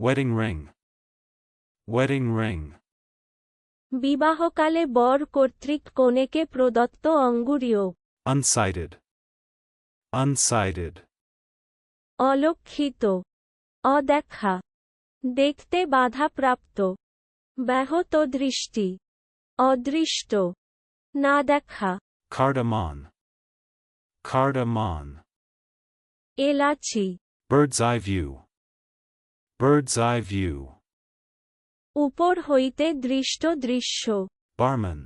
Wedding ring. Wedding ring. বিবাহকালে বর কর্তৃক কনেকে প্রদত্ত অঙ্গুরীয় Unsighted. Unsighted. অলক্ষিত অদেখা দেখতে বাধাপ্রাপ্ত ব্যাহত দৃষ্টি অদৃষ্ট না দেখা Cardamom. Cardamom. এলাচি Bird's eye view. Bird's eye view. উপর হইতে দৃষ্ট দৃশ্য Barman.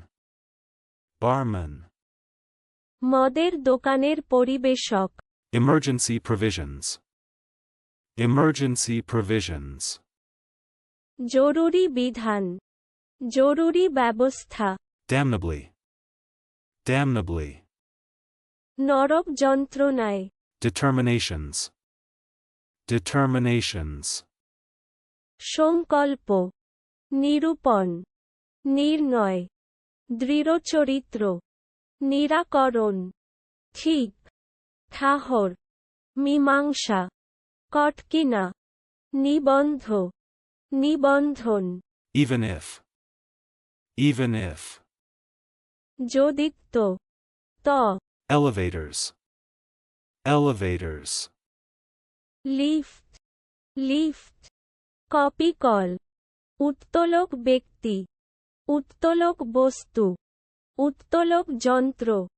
Barman. মদের দোকানের পরিবেশক Emergency provisions. Emergency provisions. জরুরি বিধান জরুরি ব্যবস্থা Damnably. Damnably. নরক যন্ত্রণায় Determinations. Determinations. সংকল্প নিরূপণ নির্ণয় দৃঢ়চরিত্র নিরাকরণ ঠিক ঠাহর মীমাংসা কটকিনা নিবন্ধ নিবন্ধন Even if. Even if. যদিক্ত ত Elevators. Elevators. লিফট লিফট কপি কল। উত্তোলক ব্যক্তি। উত্তোলক বস্তু। উত্তোলক যন্ত্র।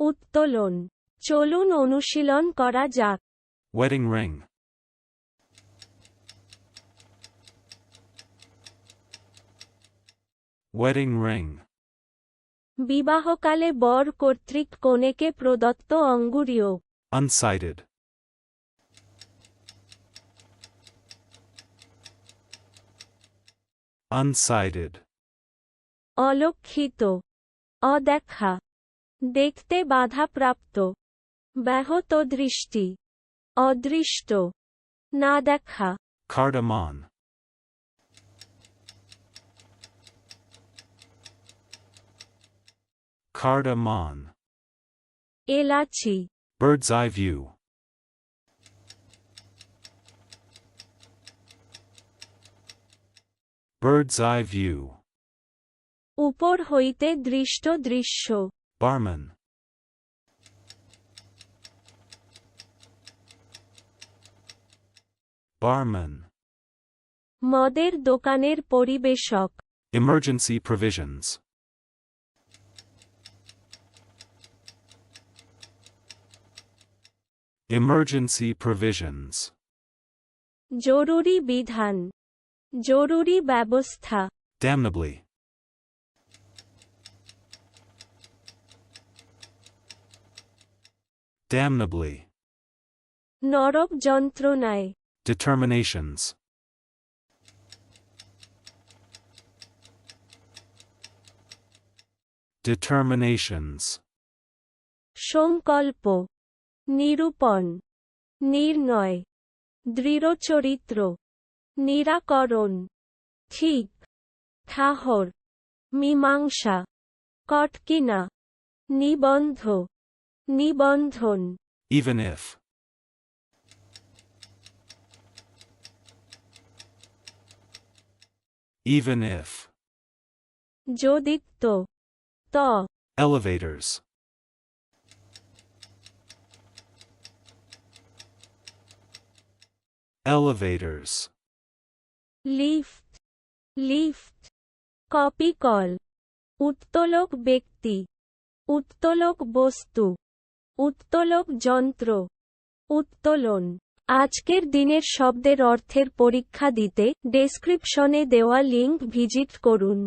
উত্তোলন। চলুন অনুশীলন করা যাক। Wedding ring. Wedding ring. বিবাহকালে বর কর্তৃক কনেকে প্রদত্ত অঙ্গুরীয় Unsighted. Unsighted. অলক্ষিত অদেখা দেখতে বাধাপ্রাপ্ত ব্যাহত দৃষ্টি অদৃষ্ট না দেখা Cardamom. Cardamom. এলাচি Bird's eye view. Bird's eye view. উপর হইতে দৃষ্ট দৃশ্য Barman. Barman. মদের দোকানের পরিবেশক Emergency provisions. Emergency provisions. জরুরি বিধান জরুরি ব্যবস্থা। ড্যামনেবলি ড্যামনেবলি নরব যন্ত্রণায়। ডিটারমিনেশনস ডিটারমিনেশনস সংকল্প। নিরূপণ। নির্ণয়। দৃঢ় চরিত্র। নিরাকরণ। ঠিক। ঠাহর। মীমাংসা। কটকিনা। নিবন্ধ। নিবন্ধন। Even if. Even if. যদিক্ত ত। Elevators. Elevators. লিফট লিফট, কপি কল, উত্তোলক ব্যক্তি, উত্তোলক বস্তু, উত্তোলক যন্ত্র, উত্তোলন। আজকের দিনের শব্দের অর্থের পরীক্ষা দিতে ডেসক্রিপশনে দেওয়া লিঙ্ক ভিজিট করুন।